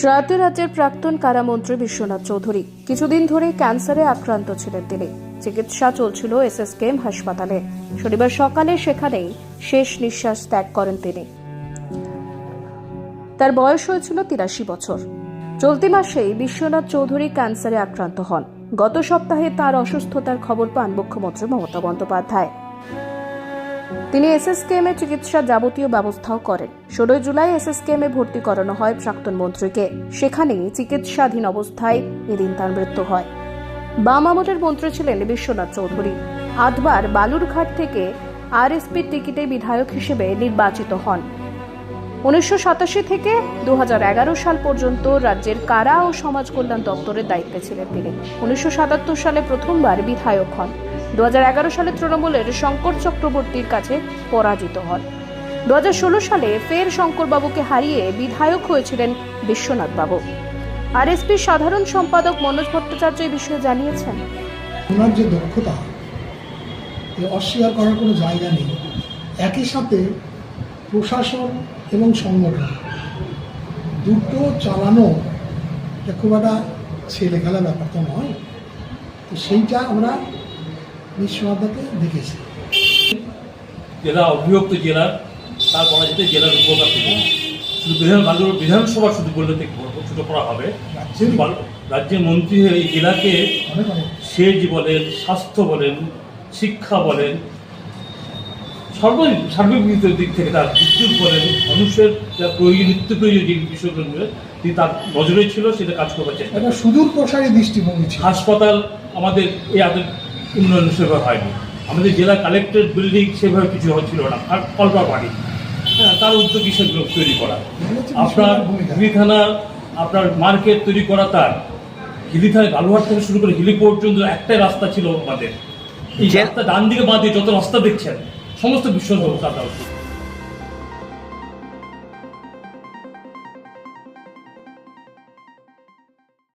প্রয়াত রাজ্যের প্রাক্তন কারামন্ত্রী বিশ্বনাথ চৌধুরী। কিছুদিন ধরে ক্যান্সারে আক্রান্ত ছিলেন তিনি। চিকিৎসা চলছিল এসএসকেএম হাসপাতালে। শনিবার সকালে সেখানেই শেষ নিঃশ্বাস ত্যাগ করেন তিনি। তার বয়স হয়েছিল তিরাশি বছর। চলতি মাসেই বিশ্বনাথ চৌধুরী ক্যান্সারে আক্রান্ত হন। গত সপ্তাহে তার অসুস্থতার খবর পান মুখ্যমন্ত্রী মমতা বন্দ্যোপাধ্যায়। তিনি এসএসকেএম এর চিকিৎসা যাবতীয় ব্যবস্থাও করেন। ষোলোই জুলাই এসএসকেএম এ ভর্তি করানো হয় প্রাক্তন মন্ত্রীকে। সেখানেই চিকিৎসাধীন অবস্থায় এদিন তার মৃত্যু হয়। বাম আমলের মন্ত্রী ছিলেন বিশ্বনাথ চৌধুরী। আটবার বালুরঘাট থেকে আরএসপির টিকিটে বিধায়ক হিসেবে নির্বাচিত হন। উনিশশো সাতাশি থেকে দু হাজার এগারো সাল পর্যন্ত রাজ্যের কারা ও সমাজ কল্যাণ দপ্তরের দায়িত্বে ছিলেন তিনি। উনিশশো সাতাত্তর সালে প্রথমবার বিধায়ক হন। দু সালে তৃণমূলের শঙ্কর চক্রবর্তীর কাছে পরাজিত হন। দু সালে ফের শঙ্করবাবুকে হারিয়ে বিধায়ক হয়েছিলেন বিশ্বনাথ বাবু আরএসপির সাধারণ সম্পাদক মনোজ ভট্টাচার্য এই বিষয়ে জানিয়েছেন। ওনার যে দক্ষতা অস্বীকার করার কোনো জায়গা নেই। একই সাথে প্রশাসন এবং সংগঠন, দুটো চালানো খুব একটা ছেলে খেলা ব্যাপার তো নয়। তো সেইটা আমরা বিশ্বনাথকে দেখেছি। জেলা অভিভক্ত জেলার তার বলা যেতে জেলার উপকার থেকে। শুধু বিধান বালুর বিধানসভা শুধু বললে ছোট করা হবে। রাজ্যের মন্ত্রী হয়ে এই জেলাকে সেচ বলেন স্বাস্থ্য বলেন শিক্ষা বলেন সর্ব সার্বিক দিক থেকে তার বিদ্যুৎ বলেন মানুষের যা প্রয়োজন নিত্য প্রয়োজন যে বিষয়গুলো তিনি তার নজরে ছিল সেটা কাজ করবার চেষ্টা সুদূর প্রসারী দৃষ্টিভঙ্গি হাসপাতাল আমাদের এই আদের উন্নয়ন সেভাবে হয়নি। আমাদের জেলা কালেক্টরেট বিল্ডিং সেভাবে কিছু হচ্ছিল না আর কল্পা বাড়ি হ্যাঁ তার উদ্যোগী সেগুলো তৈরি করা? আপনার। হিলিথানা আপনার মার্কেট তৈরি করা তার। হিলিথানা বালুহাট থেকে শুরু করে হিলি পর্যন্ত একটাই রাস্তা ছিল আমাদের। এই যে- রাস্তা ডান দিকে বাঁধিয়ে যত রাস্তা দেখছেন সমস্ত বিশ্ব তার